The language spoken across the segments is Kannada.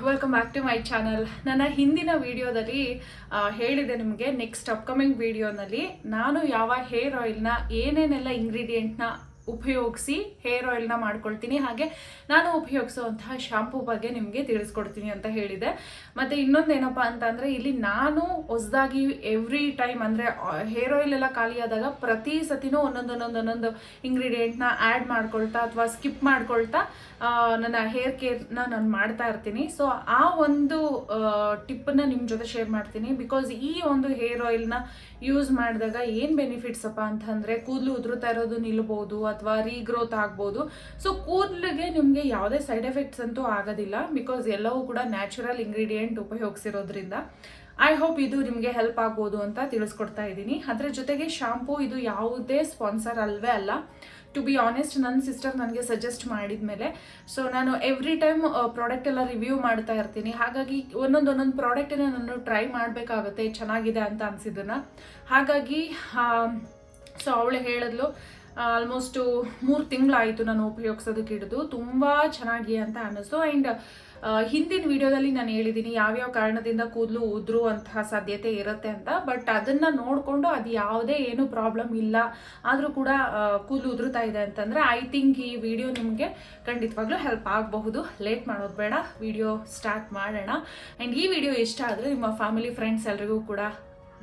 Welcome back to my channel ನನ್ನ ಹಿಂದಿನ ವಿಡಿಯೋದಲ್ಲಿ ಹೇಳಿದೆ ನಿಮಗೆ ನೆಕ್ಸ್ಟ್ ಅಪ್ಕಮಿಂಗ್ ವಿಡಿಯೋನಲ್ಲಿ ನಾನು ಯಾವ ಹೇರ್ ಆಯಿಲ್ನ ಏನೇನೆಲ್ಲ ಇಂಗ್ರೀಡಿಯೆಂಟ್ನ ಉಪಯೋಗಿಸಿ ಹೇರ್ ಆಯಿಲ್ನ ಮಾಡ್ಕೊಳ್ತೀನಿ. ಹಾಗೆ ನಾನು ಉಪಯೋಗಿಸುವಂತಹ ಶಾಂಪೂ ಬಗ್ಗೆ ನಿಮಗೆ ತಿಳಿಸ್ಕೊಡ್ತೀನಿ ಅಂತ ಹೇಳಿದೆ. ಮತ್ತು ಇನ್ನೊಂದೇನಪ್ಪ ಅಂತಂದರೆ ಇಲ್ಲಿ ನಾನು ಹೊಸದಾಗಿ ಎವ್ರಿ ಟೈಮ್ ಅಂದರೆ ಹೇರ್ ಆಯಿಲ್ ಎಲ್ಲ ಖಾಲಿಯಾದಾಗ ಪ್ರತಿ ಸತಿನೂ ಒಂದೊಂದು ಒಂದೊಂದು ಇಂಗ್ರೀಡಿಯೆಂಟ್ನ ಆ್ಯಡ್ ಮಾಡ್ಕೊಳ್ತಾ ಅಥವಾ ಸ್ಕಿಪ್ ಮಾಡ್ಕೊಳ್ತಾ ನನ್ನ ಹೇರ್ ಕೇರ್ನ ನಾನು ಮಾಡ್ತಾ ಇರ್ತೀನಿ. ಸೊ ಆ ಒಂದು ಟಿಪ್ಪನ್ನು ನಿಮ್ಮ ಜೊತೆ ಶೇರ್ ಮಾಡ್ತೀನಿ. ಬಿಕಾಸ್ ಈ ಒಂದು ಹೇರ್ ಆಯಿಲ್ನ ಯೂಸ್ ಮಾಡಿದಾಗ ಏನು ಬೆನಿಫಿಟ್ಸ್ ಅಪ್ಪ ಅಂತಂದರೆ, ಕೂದಲು ಉದುರುತ್ತಾ ಇರೋದು ನಿಲ್ಬೋದು ರೀಗ್ರೋತ್ ಆಗ್ಬೋದು. ಸೊ ಕೂದಲಿಗೆ ನಿಮಗೆ ಯಾವುದೇ ಸೈಡ್ ಎಫೆಕ್ಟ್ಸ್ ಅಂತೂ ಆಗೋದಿಲ್ಲ ಬಿಕಾಸ್ ಎಲ್ಲವೂ ಕೂಡ ನ್ಯಾಚುರಲ್ ಇಂಗ್ರೀಡಿಯೆಂಟ್ ಉಪಯೋಗಿಸಿರೋದ್ರಿಂದ. ಐ ಹೋಪ್ ಇದು ನಿಮಗೆ ಹೆಲ್ಪ್ ಆಗ್ಬೋದು ಅಂತ ತಿಳಿಸ್ಕೊಡ್ತಾ ಇದ್ದೀನಿ. ಅದರ ಜೊತೆಗೆ ಶಾಂಪೂ ಇದು ಯಾವುದೇ ಸ್ಪಾನ್ಸರ್ ಅಲ್ವೇ ಅಲ್ಲ. ಟು ಬಿ ಆನೆಸ್ಟ್ ನನ್ನ ಸಿಸ್ಟರ್ ನನಗೆ ಸಜೆಸ್ಟ್ ಮಾಡಿದ ಮೇಲೆ. ಸೊ ನಾನು ಎವ್ರಿ ಟೈಮ್ ಪ್ರಾಡಕ್ಟ್ ಎಲ್ಲ ರಿವ್ಯೂ ಮಾಡ್ತಾ ಇರ್ತೀನಿ. ಹಾಗಾಗಿ ಒಂದೊಂದು ಒಂದೊಂದು ಪ್ರಾಡಕ್ಟನ್ನ ನಾನು ಟ್ರೈ ಮಾಡಬೇಕಾಗುತ್ತೆ, ಚೆನ್ನಾಗಿದೆ ಅಂತ ಅನಿಸಿದ್ದನ್ನು. ಹಾಗಾಗಿ ಸೊ ಅವಳು ಹೇಳಿದ್ಲು ಆಲ್ಮೋಸ್ಟು ಮೂರು ತಿಂಗಳಾಯಿತು ನಾನು ಉಪಯೋಗಿಸೋದಕ್ಕೆ ಹಿಡಿದು. ತುಂಬ ಚೆನ್ನಾಗಿ ಅಂತ ಅನ್ನಿಸ್ತು. ಆ್ಯಂಡ್ ಹಿಂದಿನ ವಿಡಿಯೋದಲ್ಲಿ ನಾನು ಹೇಳಿದ್ದೀನಿ ಯಾವ್ಯಾವ ಕಾರಣದಿಂದ ಕೂದಲು ಉದುರುವಂತಹ ಸಾಧ್ಯತೆ ಇರುತ್ತೆ ಅಂತ. ಬಟ್ ಅದನ್ನು ನೋಡಿಕೊಂಡು ಅದು ಯಾವುದೇ ಏನು ಪ್ರಾಬ್ಲಮ್ ಇಲ್ಲ. ಆದರೂ ಕೂಡ ಕೂದಲು ಉದುರುತ್ತಾ ಇದೆ ಅಂತಂದರೆ ಐ ಥಿಂಕ್ ಈ ವಿಡಿಯೋ ನಿಮಗೆ ಖಂಡಿತವಾಗ್ಲೂ ಹೆಲ್ಪ್ ಆಗಬಹುದು. ಲೇಟ್ ಮಾಡೋದು ಬೇಡ. ವಿಡಿಯೋ ಸ್ಟಾರ್ಟ್ ಮಾಡೋಣ. ಆ್ಯಂಡ್ ಈ ವಿಡಿಯೋ ಇಷ್ಟ ಆದರೆ ನಿಮ್ಮ ಫ್ಯಾಮಿಲಿ ಫ್ರೆಂಡ್ಸ್ ಎಲ್ರಿಗೂ ಕೂಡ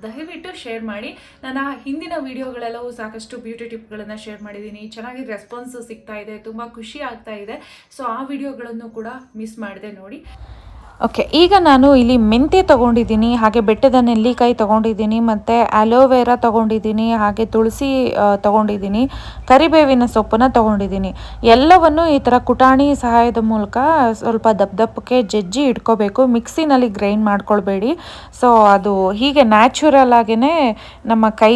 ದಯವಿಟ್ಟು ಶೇರ್ ಮಾಡಿ. ನನ್ನ ಹಿಂದಿನ ವಿಡಿಯೋಗಳೆಲ್ಲವೂ ಸಾಕಷ್ಟು ಬ್ಯೂಟಿ ಟಿಪ್ಗಳನ್ನು ಶೇರ್ ಮಾಡಿದ್ದೀನಿ. ಚೆನ್ನಾಗಿ ರೆಸ್ಪಾನ್ಸು ಸಿಗ್ತಾ ಇದೆ, ತುಂಬ ಖುಷಿ ಆಗ್ತಾ ಇದೆ. ಸೊ ಆ ವಿಡಿಯೋಗಳನ್ನು ಕೂಡ ಮಿಸ್ ಮಾಡಿದೆ ನೋಡಿ. ಓಕೆ ಈಗ ನಾನು ಇಲ್ಲಿ ಮೆಂತೆ ತೊಗೊಂಡಿದ್ದೀನಿ, ಹಾಗೆ ಬೆಟ್ಟದ ನೆಲ್ಲಿಕಾಯಿ ತೊಗೊಂಡಿದ್ದೀನಿ, ಮತ್ತು ಅಲೋವೆರಾ ತೊಗೊಂಡಿದ್ದೀನಿ, ಹಾಗೆ ತುಳಸಿ ತಗೊಂಡಿದ್ದೀನಿ, ಕರಿಬೇವಿನ ಸೊಪ್ಪನ್ನು ತೊಗೊಂಡಿದ್ದೀನಿ. ಎಲ್ಲವನ್ನು ಈ ಥರ ಕುಟಾಣಿ ಸಹಾಯದ ಮೂಲಕ ಸ್ವಲ್ಪ ದಪ್ಪ ದಪ್ಪಕ್ಕೆ ಜಜ್ಜಿ ಇಟ್ಕೋಬೇಕು. ಮಿಕ್ಸಿನಲ್ಲಿ ಗ್ರೈಂಡ್ ಮಾಡ್ಕೊಳ್ಬೇಡಿ. ಸೊ ಅದು ಹೀಗೆ ನ್ಯಾಚುರಲ್ ಆಗೇ ನಮ್ಮ ಕೈ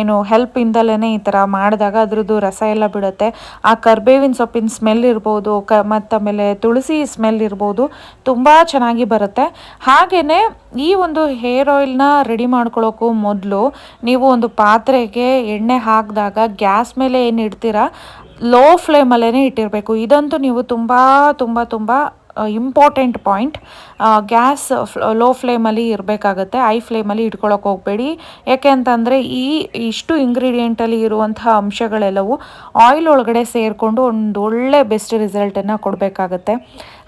ಏನು ಹೆಲ್ಪ್ ಇಂದಲೇ ಈ ಥರ ಮಾಡಿದಾಗ ಅದರದ್ದು ರಸ ಎಲ್ಲ ಬಿಡುತ್ತೆ. ಆ ಕರಿಬೇವಿನ ಸೊಪ್ಪಿನ ಸ್ಮೆಲ್ ಇರ್ಬೋದು, ಕ ಮತ್ತು ಆಮೇಲೆ ತುಳಸಿ ಸ್ಮೆಲ್ ಇರ್ಬೋದು. ತುಂಬ ಚೆನ್ನಾಗಿ ಬರುತ್ತೆ. ಹಾಗೇ ಈ ಒಂದು ಹೇರ್ ಆಯಿಲ್ನ ರೆಡಿ ಮಾಡ್ಕೊಳ್ಳೋಕ್ಕೂ ಮೊದಲು ನೀವು ಒಂದು ಪಾತ್ರೆಗೆ ಎಣ್ಣೆ ಹಾಕಿದಾಗ ಗ್ಯಾಸ್ ಮೇಲೆ ಏನು ಇಡ್ತೀರಾ? ಲೋ ಫ್ಲೇಮಲ್ಲೇ ಇಟ್ಟಿರಬೇಕು. ಇದಂತೂ ನೀವು ತುಂಬ ತುಂಬ ತುಂಬ ಇಂಪಾರ್ಟೆಂಟ್ ಪಾಯಿಂಟ್ ಗ್ಯಾಸ್ ಲೋ ಫ್ಲೇಮಲ್ಲಿ ಇರಬೇಕಾಗತ್ತೆ. ಐ ಫ್ಲೇಮಲ್ಲಿ ಇಟ್ಕೊಳಕ್ಕೆ ಹೋಗಬೇಡಿ. ಯಾಕೆ ಅಂತಂದರೆ ಈ, ಇಷ್ಟು ಇಂಗ್ರೀಡಿಯೆಂಟಲ್ಲಿ ಇರುವಂಥ ಅಂಶಗಳೆಲ್ಲವೂ ಆಯಿಲ್ ಒಳಗಡೆ ಸೇರಿಕೊಂಡು ಒಂದು ಒಳ್ಳೆ ಬೆಸ್ಟ್ ರಿಸಲ್ಟನ್ನು ಕೊಡಬೇಕಾಗತ್ತೆ.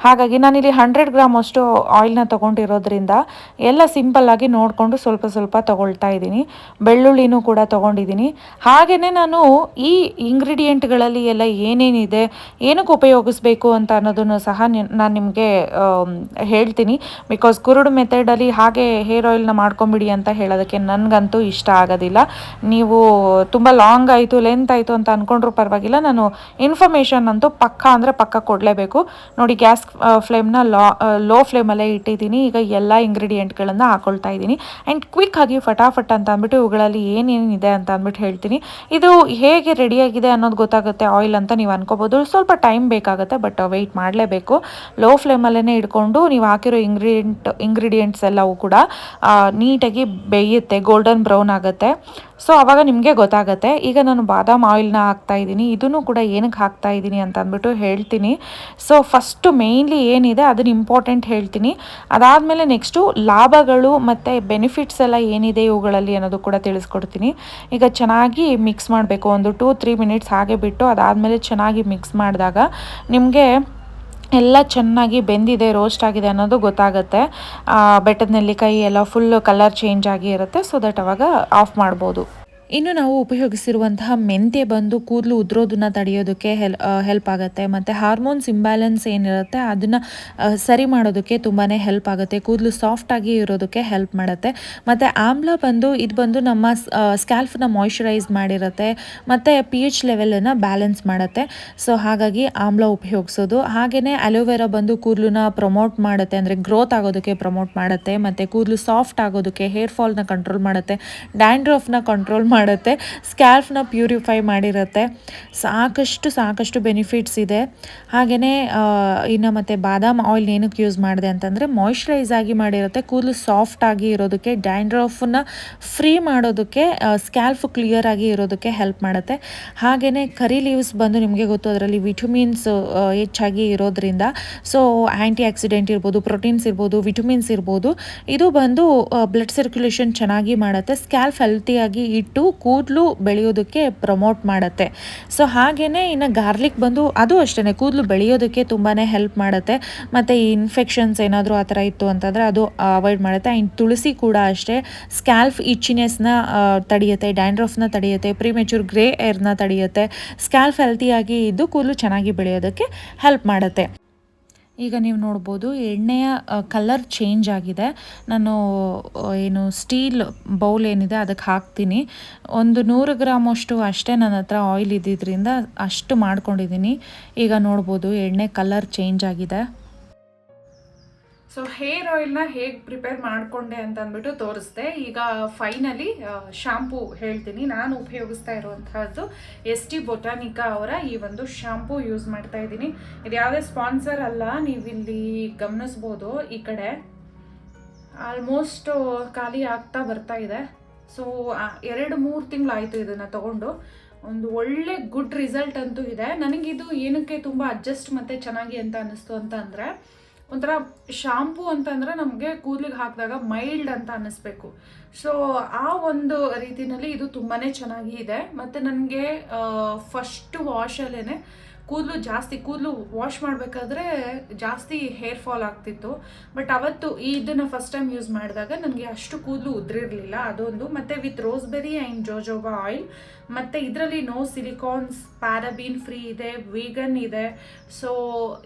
ಹಾಗಾಗಿ ನಾನಿಲ್ಲಿ ಹಂಡ್ರೆಡ್ ಗ್ರಾಮ್ ಅಷ್ಟು ಆಯಿಲ್ನ ತೊಗೊಂಡಿರೋದ್ರಿಂದ ಎಲ್ಲ ಸಿಂಪಲ್ಲಾಗಿ ನೋಡಿಕೊಂಡು ಸ್ವಲ್ಪ ಸ್ವಲ್ಪ ತೊಗೊಳ್ತಾ ಇದ್ದೀನಿ. ಬೆಳ್ಳುಳ್ಳಿನೂ ಕೂಡ ತೊಗೊಂಡಿದ್ದೀನಿ. ಹಾಗೆಯೇ ನಾನು ಈ ಇಂಗ್ರೀಡಿಯೆಂಟ್ಗಳಲ್ಲಿ ಎಲ್ಲ ಏನೇನಿದೆ, ಏನಕ್ಕೆ ಉಪಯೋಗಿಸ್ಬೇಕು ಅಂತ ಅನ್ನೋದನ್ನು ಸಹ ನಾನು ನಿಮಗೆ ಹೇಳ್ತೀನಿ. ಬಿಕಾಸ್ ಕುರುಡು ಮೆಥಡಲ್ಲಿ ಹಾಗೆ ಹೇರ್ ಆಯಿಲ್ನ ಮಾಡ್ಕೊಂಬಿಡಿ ಅಂತ ಹೇಳೋದಕ್ಕೆ ನನಗಂತೂ ಇಷ್ಟ ಆಗೋದಿಲ್ಲ. ನೀವು ತುಂಬ ಲಾಂಗ್ ಆಯಿತು ಲೆಂತ್ ಆಯಿತು ಅಂತ ಅಂದ್ಕೊಂಡ್ರೂ ಪರವಾಗಿಲ್ಲ. ನಾನು ಇನ್ಫಾರ್ಮೇಷನ್ ಅಂತೂ ಪಕ್ಕ ಅಂದರೆ ಪಕ್ಕ ಕೊಡಲೇಬೇಕು. ನೋಡಿ, ಗ್ಯಾಸ್ ಫ್ಲೇಮ್ನ ಲಾ ಲೋ ಫ್ಲೇಮಲ್ಲೇ ಇಟ್ಟಿದ್ದೀನಿ. ಈಗ ಎಲ್ಲ ಇಂಗ್ರೀಡಿಯೆಂಟ್ಗಳನ್ನು ಹಾಕೊಳ್ತಾ ಇದ್ದೀನಿ. ಆ್ಯಂಡ್ ಆಗಿ ಫಟಾಫಟ್ ಅಂತ ಅಂದ್ಬಿಟ್ಟು ಇವುಗಳಲ್ಲಿ ಏನೇನಿದೆ ಅಂತ ಅಂದ್ಬಿಟ್ಟು ಹೇಳ್ತೀನಿ. ಇದು ಹೇಗೆ ರೆಡಿಯಾಗಿದೆ ಅನ್ನೋದು ಗೊತ್ತಾಗುತ್ತೆ ಆಯಿಲ್ ಅಂತ ನೀವು ಅನ್ಕೋಬೋದು. ಸ್ವಲ್ಪ ಟೈಮ್ ಬೇಕಾಗುತ್ತೆ ಬಟ್ ವೆಯ್ಟ್ ಮಾಡಲೇಬೇಕು. ಲೋ ಫ್ಲೇಮಲ್ಲೇ ಇಟ್ಕೊಂಡು ನೀವು ಹಾಕಿರೋ ಇಂಗ್ರೀಡಿಯೆಂಟ್ ಇಂಗ್ರೀಡಿಯೆಂಟ್ಸ್ ಎಲ್ಲವೂ ಕೂಡ ನೀಟಾಗಿ ಬೇಯುತ್ತೆ ಗೋಲ್ಡನ್ ಬ್ರೌನ್ ಆಗುತ್ತೆ. ಸೊ ಅವಾಗ ನಿಮಗೆ ಗೊತ್ತಾಗುತ್ತೆ. ಈಗ ನಾನು ಬಾದಾಮ್ ಆಯಿಲ್ನ ಹಾಕ್ತಾ ಇದ್ದೀನಿ. ಇದನ್ನು ಕೂಡ ಏನಕ್ಕೆ ಹಾಕ್ತಾ ಇದ್ದೀನಿ ಅಂತ ಅಂದ್ಬಿಟ್ಟು ಹೇಳ್ತೀನಿ. ಸೊ ಫಸ್ಟು ಮೇಯ್ನ್ಲಿ ಏನಿದೆ ಅದನ್ನ ಇಂಪಾರ್ಟೆಂಟ್ ಹೇಳ್ತೀನಿ. ಅದಾದಮೇಲೆ ನೆಕ್ಸ್ಟು ಲಾಭಗಳು ಮತ್ತು ಬೆನಿಫಿಟ್ಸ್ ಎಲ್ಲ ಏನಿದೆ ಇವುಗಳಲ್ಲಿ ಅನ್ನೋದು ಕೂಡ ತಿಳಿಸ್ಕೊಡ್ತೀನಿ. ಈಗ ಚೆನ್ನಾಗಿ ಮಿಕ್ಸ್ ಮಾಡಬೇಕು, ಒಂದು ಟೂ ತ್ರೀ ಮಿನಿಟ್ಸ್ ಹಾಗೆ ಬಿಟ್ಟು ಅದಾದಮೇಲೆ ಚೆನ್ನಾಗಿ ಮಿಕ್ಸ್ ಮಾಡಿದಾಗ ನಿಮಗೆ ಎಲ್ಲ ಚೆನ್ನಾಗಿ ಬೆಂದಿದೆ ರೋಸ್ಟ್ ಆಗಿದೆ ಅನ್ನೋದು ಗೊತ್ತಾಗುತ್ತೆ. ಬೆಟ್ಟದ ನೆಲ್ಲಿಕಾಯಿ ಎಲ್ಲ ಫುಲ್ ಕಲರ್ ಚೇಂಜ್ ಆಗಿ ಇರುತ್ತೆ ಸೊ ದಟ್ ಅವಾಗ ಆಫ್ ಮಾಡ್ಬೋದು. ಇನ್ನು ನಾವು ಉಪಯೋಗಿಸಿರುವಂತಹ ಮೆಂತ್ಯ ಬಂದು ಕೂದಲು ಉದುರೋದನ್ನ ತಡೆಯೋದಕ್ಕೆ ಹೆಲ್ ಹೆಲ್ಪ್ ಆಗುತ್ತೆ. ಮತ್ತು ಹಾರ್ಮೋನ್ಸ್ ಇಂಬ್ಯಾಲೆನ್ಸ್ ಏನಿರುತ್ತೆ, ಅದನ್ನು ಸರಿ ಮಾಡೋದಕ್ಕೆ ತುಂಬಾ ಹೆಲ್ಪ್ ಆಗುತ್ತೆ. ಕೂದಲು ಸಾಫ್ಟಾಗಿ ಇರೋದಕ್ಕೆ ಹೆಲ್ಪ್ ಮಾಡುತ್ತೆ. ಮತ್ತು ಆಮ್ಲ ಬಂದು, ಇದು ಬಂದು ನಮ್ಮ ಸ್ಕ್ಯಾಲ್ಫ್ನ ಮಾಯ್ಶ್ಚರೈಸ್ ಮಾಡಿರುತ್ತೆ. ಮತ್ತು ಪಿ ಎಚ್ ಲೆವೆಲನ್ನು ಬ್ಯಾಲೆನ್ಸ್ ಮಾಡುತ್ತೆ. ಸೊ ಹಾಗಾಗಿ ಆಮ್ಲ ಉಪಯೋಗಿಸೋದು. ಹಾಗೆಯೇ ಅಲೋವೆರಾ ಬಂದು ಕೂದಲನ್ನ ಪ್ರಮೋಟ್ ಮಾಡುತ್ತೆ. ಅಂದರೆ ಗ್ರೋತ್ ಆಗೋದಕ್ಕೆ ಪ್ರಮೋಟ್ ಮಾಡುತ್ತೆ. ಮತ್ತು ಕೂದಲು ಸಾಫ್ಟ್ ಆಗೋದಕ್ಕೆ ಹೇರ್ ಫಾಲ್ನ ಕಂಟ್ರೋಲ್ ಮಾಡುತ್ತೆ. ಡ್ಯಾಂಡ್ರಫ್ನ ಕಂಟ್ರೋಲ್ ಮಾಡುತ್ತೆ ಸ್ಕ್ಯಾಲ್ಫ್ನ ಪ್ಯೂರಿಫೈ ಮಾಡಿರುತ್ತೆ. ಸಾಕಷ್ಟು ಸಾಕಷ್ಟು ಬೆನಿಫಿಟ್ಸ್ ಇದೆ. ಹಾಗೆಯೇ ಇನ್ನು ಮತ್ತು ಬಾದಾಮ್ ಆಯಿಲ್ ಏನಕ್ಕೆ ಯೂಸ್ ಮಾಡಿದೆ ಅಂತಂದರೆ ಮಾಯಿಶ್ಚರೈಸ್ ಆಗಿ ಮಾಡಿರುತ್ತೆ. ಕೂದಲು ಸಾಫ್ಟ್ ಆಗಿ ಇರೋದಕ್ಕೆ ಡ್ಯಾಂಡ್ರಫನ್ನ ಫ್ರೀ ಮಾಡೋದಕ್ಕೆ ಸ್ಕ್ಯಾಲ್ಫ್ ಕ್ಲಿಯರ್ ಆಗಿ ಇರೋದಕ್ಕೆ ಹೆಲ್ಪ್ ಮಾಡುತ್ತೆ. ಹಾಗೆಯೇ ಕರಿ ಲೀವ್ಸ್ ಬಂದು ನಿಮಗೆ ಗೊತ್ತು, ಅದರಲ್ಲಿ ವಿಟಮಿನ್ಸ್ ಹೆಚ್ಚಾಗಿ ಇರೋದ್ರಿಂದ. ಸೊ ಆ್ಯಂಟಿ ಆಕ್ಸಿಡೆಂಟ್ ಇರ್ಬೋದು ಪ್ರೋಟೀನ್ಸ್ ಇರ್ಬೋದು ವಿಟಮಿನ್ಸ್ ಇರ್ಬೋದು. ಇದು ಬಂದು ಬ್ಲಡ್ ಸರ್ಕ್ಯುಲೇಷನ್ ಚೆನ್ನಾಗಿ ಮಾಡುತ್ತೆ. ಸ್ಕ್ಯಾಲ್ಫ್ ಹೆಲ್ತಿಯಾಗಿ ಇಟ್ಟು ಕೂದಲು ಬೆಳೆಯೋದಕ್ಕೆ ಪ್ರಮೋಟ್ ಮಾಡುತ್ತೆ. ಸೊ ಹಾಗೇ ಇನ್ನು ಗಾರ್ಲಿಕ್ ಬಂದು ಅದು ಅಷ್ಟೇ ಕೂದಲು ಬೆಳೆಯೋದಕ್ಕೆ ತುಂಬಾ ಹೆಲ್ಪ್ ಮಾಡುತ್ತೆ. ಮತ್ತು ಈ ಇನ್ಫೆಕ್ಷನ್ಸ್ ಏನಾದರೂ ಆ ಥರ ಇತ್ತು ಅಂತಂದರೆ ಅದು ಅವಾಯ್ಡ್ ಮಾಡುತ್ತೆ. ಆ್ಯಂಡ್ ತುಳಸಿ ಕೂಡ ಅಷ್ಟೇ ಸ್ಕ್ಯಾಲ್ಫ್ ಇಚ್ಚಿನೆಸ್ನ ತಡೆಯುತ್ತೆ ಡ್ಯಾಂಡ್ರಫ್ನ ತಡೆಯುತ್ತೆ ಪ್ರಿಮೆಚೂರ್ ಗ್ರೇ ಏರ್ನ ತಡೆಯುತ್ತೆ. ಸ್ಕ್ಯಾಲ್ಫ್ ಹೆಲ್ತಿಯಾಗಿ ಇದ್ದು ಕೂದಲು ಚೆನ್ನಾಗಿ ಬೆಳೆಯೋದಕ್ಕೆ ಹೆಲ್ಪ್ ಮಾಡುತ್ತೆ. ಈಗ ನೀವು ನೋಡ್ಬೋದು ಎಣ್ಣೆಯ ಕಲರ್ ಚೇಂಜ್ ಆಗಿದೆ. ನಾನು ಏನು ಸ್ಟೀಲ್ ಬೌಲ್ ಏನಿದೆ ಅದಕ್ಕೆ ಹಾಕ್ತೀನಿ. ಒಂದು ನೂರು ಗ್ರಾಮಷ್ಟು ಅಷ್ಟೇ ನನ್ನ ಹತ್ರ ಆಯಿಲ್ ಇದ್ದಿದ್ದರಿಂದ ಅಷ್ಟು ಮಾಡ್ಕೊಂಡಿದ್ದೀನಿ. ಈಗ ನೋಡ್ಬೋದು ಎಣ್ಣೆ ಕಲರ್ ಚೇಂಜ್ ಆಗಿದೆ. ಸೊ ಹೇರ್ ಆಯಿಲ್ನ ಹೇಗೆ ಪ್ರಿಪೇರ್ ಮಾಡಿಕೊಂಡೆ ಅಂತ ಅಂದ್ಬಿಟ್ಟು ತೋರಿಸ್ದೆ. ಈಗ ಫೈನಲಿ ಶಾಂಪೂ ಹೇಳ್ತೀನಿ. ನಾನು ಉಪಯೋಗಿಸ್ತಾ ಇರುವಂತಹದ್ದು ಎಸ್ ಟಿ ಬೊಟಾನಿಕಾ ಅವರ ಈ ಒಂದು ಶ್ಯಾಂಪೂ ಯೂಸ್ ಮಾಡ್ತಾ ಇದ್ದೀನಿ. ಇದು ಯಾವುದೇ ಸ್ಪಾನ್ಸರ್ ಅಲ್ಲ ನೀವು ಇಲ್ಲಿ ಗಮನಿಸ್ಬೋದು ಈ ಕಡೆ. ಆಲ್ಮೋಸ್ಟ್ ಖಾಲಿ ಆಗ್ತಾ ಬರ್ತಾ ಇದೆ. ಸೊ ಎರಡು ಮೂರು ತಿಂಗಳಾಯಿತು ಇದನ್ನು ತಗೊಂಡು. ಒಂದು ಒಳ್ಳೆ ಗುಡ್ ರಿಸಲ್ಟ್ ಅಂತೂ ಇದೆ. ನನಗಿದು ಏನಕ್ಕೆ ತುಂಬ ಅಡ್ಜಸ್ಟ್ ಮತ್ತೆ ಚೆನ್ನಾಗಿ ಅಂತ ಅನ್ನಿಸ್ತು ಅಂತ ಅಂದರೆ ಒಂಥರ ಶಾಂಪೂ ಅಂತಂದರೆ ನಮಗೆ ಕೂದಲಿಗೆ ಹಾಕಿದಾಗ ಮೈಲ್ಡ್ ಅಂತ ಅನ್ನಿಸ್ಬೇಕು. ಸೊ ಆ ಒಂದು ರೀತಿಯಲ್ಲಿ ಇದು ತುಂಬಾ ಚೆನ್ನಾಗಿ ಇದೆ. ಮತ್ತು ನನಗೆ ಫಸ್ಟ್ ವಾಶಲ್ಲೇ ಕೂದಲು ಜಾಸ್ತಿ, ಕೂದಲು ವಾಶ್ ಮಾಡಬೇಕಾದ್ರೆ ಜಾಸ್ತಿ ಹೇರ್ ಫಾಲ್ ಆಗ್ತಿತ್ತು. ಬಟ್ ಅವತ್ತು ಇದನ್ನು ಫಸ್ಟ್ ಟೈಮ್ ಯೂಸ್ ಮಾಡಿದಾಗ ನನಗೆ ಅಷ್ಟು ಕೂದಲು ಉದುರಿರಲಿಲ್ಲ. ಅದೊಂದು. ಮತ್ತು with rosemary and jojoba oil ಮತ್ತು ಇದರಲ್ಲಿ ನೋ ಸಿಲಿಕಾನ್ಸ್ ಪ್ಯಾರಾಬೀನ್ ಫ್ರೀ ಇದೆ ವೀಗನ್ ಇದೆ. ಸೊ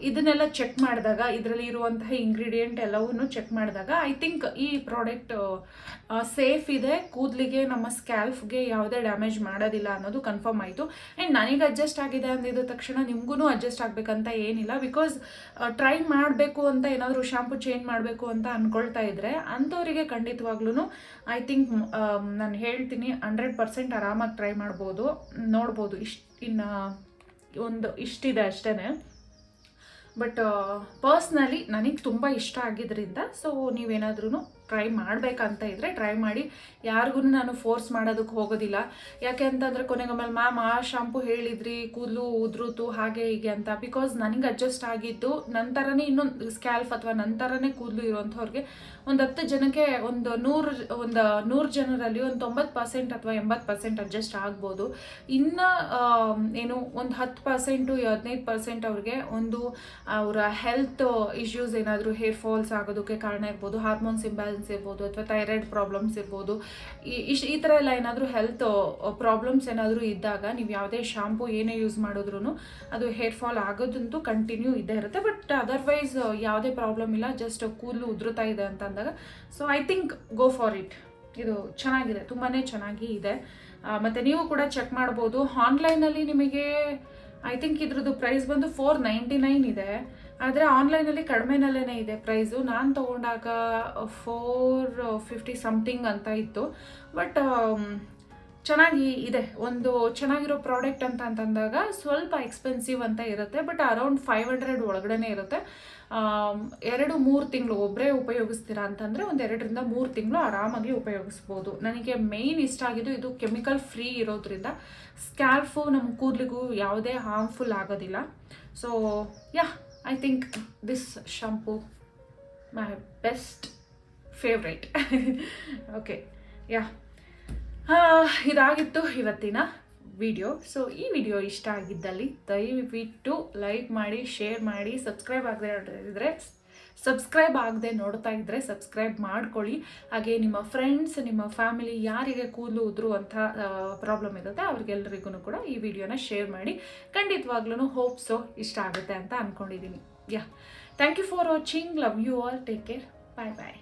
ಇದನ್ನೆಲ್ಲ ಚೆಕ್ ಮಾಡಿದಾಗ, ಇದರಲ್ಲಿ ಇರುವಂತಹ ಇಂಗ್ರೀಡಿಯೆಂಟ್ ಎಲ್ಲವನ್ನೂ ಚೆಕ್ ಮಾಡಿದಾಗ ಐ ಥಿಂಕ್ ಈ ಪ್ರಾಡಕ್ಟ್ ಸೇಫ್ ಇದೆ. ಕೂದಲಿಗೆ ನಮ್ಮ ಸ್ಕ್ಯಾಲ್ಫ್ಗೆ ಯಾವುದೇ ಡ್ಯಾಮೇಜ್ ಮಾಡೋದಿಲ್ಲ ಅನ್ನೋದು ಕನ್ಫರ್ಮ್ ಆಯಿತು. ಆ್ಯಂಡ್ ನನಗೆ ಅಡ್ಜಸ್ಟ್ ಆಗಿದೆ ಅಂದಿದ ತಕ್ಷಣ ನಿಮಗೂ ಅಡ್ಜಸ್ಟ್ ಆಗಬೇಕಂತ ಏನಿಲ್ಲ. ಬಿಕಾಸ್ ಟ್ರೈ ಮಾಡಬೇಕು ಅಂತ ಏನಾದರೂ ಶ್ಯಾಂಪು ಚೇಂಜ್ ಮಾಡಬೇಕು ಅಂತ ಅಂದ್ಕೊಳ್ತಾ ಇದ್ರೆ ಅಂಥವರಿಗೆ ಖಂಡಿತವಾಗ್ಲೂ ಐ ಥಿಂಕ್ ನಾನು ಹೇಳ್ತೀನಿ ಹಂಡ್ರೆಡ್ ಪರ್ಸೆಂಟ್ ಆರಾಮಾಗಿ ಟ್ರೈ ಮಾಡ್ಬೋದು, ನೋಡ್ಬೋದು. ಇಷ್ಟು, ಇನ್ನು, ಒಂದು ಇಷ್ಟಿದೆ ಅಷ್ಟೇ ಬಟ್ ಪರ್ಸ್ನಲಿ ನನಗೆ ತುಂಬ ಇಷ್ಟ ಆಗಿದ್ದರಿಂದ ಸೊ ನೀವೇನಾದ್ರೂ ಟ್ರೈ ಮಾಡಬೇಕಂತ ಇದ್ದರೆ ಟ್ರೈ ಮಾಡಿ. ಯಾರಿಗೂ ನಾನು ಫೋರ್ಸ್ ಮಾಡೋದಕ್ಕೆ ಹೋಗೋದಿಲ್ಲ. ಯಾಕೆ ಅಂತಂದರೆ ಕೊನೆಗೊಮ್ಮೆ ಮ್ಯಾಮ್ ಆ ಶಾಂಪು ಹೇಳಿದ್ರಿ, ಕೂದಲು ಉದ್ರುತು, ಹಾಗೆ ಹೀಗೆ ಅಂತ. ಬಿಕಾಸ್ ನನಗೆ ಅಡ್ಜಸ್ಟ್ ಆಗಿದ್ದು ನಂತರನೇ ಇನ್ನೊಂದು ಸ್ಕ್ಯಾಲ್ಫ್ ಅಥವಾ ನಂತರನೇ ಕೂದಲು ಇರುವಂಥವ್ರಿಗೆ ಒಂದು ಹತ್ತು ಜನಕ್ಕೆ ಒಂದು ನೂರು ಒಂದು ನೂರು ಜನರಲ್ಲಿ ಒಂದು ತೊಂಬತ್ತು ಪರ್ಸೆಂಟ್ ಅಥವಾ ಎಂಬತ್ತು ಪರ್ಸೆಂಟ್ ಅಡ್ಜಸ್ಟ್ ಆಗ್ಬೋದು. ಇನ್ನು ಏನು ಒಂದು ಹತ್ತು ಪರ್ಸೆಂಟು ಹದಿನೈದು ಪರ್ಸೆಂಟ್ ಅವ್ರಿಗೆ ಒಂದು ಅವರ ಹೆಲ್ತ್ ಇಶ್ಯೂಸ್ ಏನಾದರೂ ಹೇರ್ ಫಾಲ್ಸ್ ಆಗೋದಕ್ಕೆ ಕಾರಣ ಇರ್ಬೋದು ಹಾರ್ಮೋನ್ಸ್ ಇಂಬ್ಯಾಲೆನ್ಸ್ ಇರ್ಬೋದು ಅಥವಾ ಥೈರಾಯ್ಡ್ ಪ್ರಾಬ್ಲಮ್ಸ್ ಇರ್ಬೋದು. ಈ ಇಶ್, ಈ ಥರ ಎಲ್ಲ ಏನಾದರೂ ಹೆಲ್ತ್ ಪ್ರಾಬ್ಲಮ್ಸ್ ಏನಾದರೂ ಇದ್ದಾಗ ನೀವು ಯಾವುದೇ ಶಾಂಪು ಏನೇ ಯೂಸ್ ಮಾಡಿದ್ರು ಅದು ಹೇರ್ ಫಾಲ್ ಆಗೋದಂತೂ ಕಂಟಿನ್ಯೂ ಇದ್ದೇ ಇರುತ್ತೆ. ಬಟ್ ಅದರ್ವೈಸ್ ಯಾವುದೇ ಪ್ರಾಬ್ಲಮ್ ಇಲ್ಲ. ಜಸ್ಟ್ ಕೂದಲು ಉದುರುತ್ತಾ ಇದೆ ಅಂತ ಅಂದಾಗ so I think go for it ಇದು ಚೆನ್ನಾಗಿದೆ ತುಂಬಾ ಚೆನ್ನಾಗಿ ಇದೆ. ಮತ್ತೆ ನೀವು ಕೂಡ ಚೆಕ್ ಮಾಡ್ಬೋದು. ಆನ್ಲೈನಲ್ಲಿ ನಿಮಗೆ ಐ ಥಿಂಕ್ ಇದ್ರದ್ದು ಪ್ರೈಸ್ ಬಂದು ಫೋರ್ ನೈಂಟಿ ನೈನ್ ಇದೆ. ಆದರೆ ಆನ್ಲೈನಲ್ಲಿ ಕಡಿಮೆನಲ್ಲೇ ಇದೆ ಪ್ರೈಸು ನಾನು ತೊಗೊಂಡಾಗ ಫೋರ್ ಫಿಫ್ಟಿ ಸಮಥಿಂಗ್ ಅಂತ ಇತ್ತು. ಬಟ್ ಚೆನ್ನಾಗಿ ಇದೆ. ಒಂದು ಚೆನ್ನಾಗಿರೋ ಪ್ರಾಡಕ್ಟ್ ಅಂತ ಅಂತಂದಾಗ ಸ್ವಲ್ಪ ಎಕ್ಸ್ಪೆನ್ಸಿವ್ ಅಂತ ಇರುತ್ತೆ. ಬಟ್ ಅರೌಂಡ್ ಫೈವ್ ಹಂಡ್ರೆಡ್ ಒಳಗಡೆ ಇರುತ್ತೆ. ಆಮ್, ಎರಡು ಮೂರು ತಿಂಗಳು ಒಬ್ಬರೇ ಉಪಯೋಗಿಸ್ತೀರಾ ಅಂತಂದರೆ ಒಂದು ಎರಡರಿಂದ ಮೂರು ತಿಂಗಳು ಆರಾಮಾಗಿ ಉಪಯೋಗಿಸ್ಬೋದು. ನನಗೆ ಮೇಯ್ನ್ ಇಷ್ಟ ಆಗಿದ್ದು ಇದು ಕೆಮಿಕಲ್ ಫ್ರೀ ಇರೋದ್ರಿಂದ ಸ್ಕ್ಯಾಲ್ಫು ನಮ್ಮ ಕೂದಲಿಗೂ ಯಾವುದೇ ಹಾರ್ಮ್ಫುಲ್ ಆಗೋದಿಲ್ಲ. So yeah I think this shampoo my best favourite okay yeah ಇದಾಗಿತ್ತು ಇವತ್ತಿನ ವಿಡಿಯೋ ಸೊ ಈ ವಿಡಿಯೋ ಇಷ್ಟ ಆಗಿದ್ದಲ್ಲಿ ದಯವಿಟ್ಟು ಲೈಕ್ ಮಾಡಿ ಶೇರ್ ಮಾಡಿ ಸಬ್ಸ್ಕ್ರೈಬ್ ಆಗದೆ ಇದ್ದರೆ ಸಬ್ಸ್ಕ್ರೈಬ್ ಆಗದೆ ನೋಡ್ತಾ ಇದ್ದರೆ ಸಬ್ಸ್ಕ್ರೈಬ್ ಮಾಡ್ಕೊಳ್ಳಿ. ಹಾಗೆ ನಿಮ್ಮ ಫ್ರೆಂಡ್ಸ್ ನಿಮ್ಮ ಫ್ಯಾಮಿಲಿ ಯಾರಿಗೆ ಕೂದಲು ಉದುರುವಂಥ ಪ್ರಾಬ್ಲಮ್ ಇರುತ್ತೆ ಅವ್ರಿಗೆಲ್ಲರಿಗೂ ಕೂಡ ಈ ವಿಡಿಯೋನ ಶೇರ್ ಮಾಡಿ. ಖಂಡಿತವಾಗ್ಲೂ ಹೋಪ್ಸೋ ಇಷ್ಟ ಆಗುತ್ತೆ ಅಂತ ಅಂದ್ಕೊಂಡಿದ್ದೀನಿ yeah thank you for watching love you all take care bye bye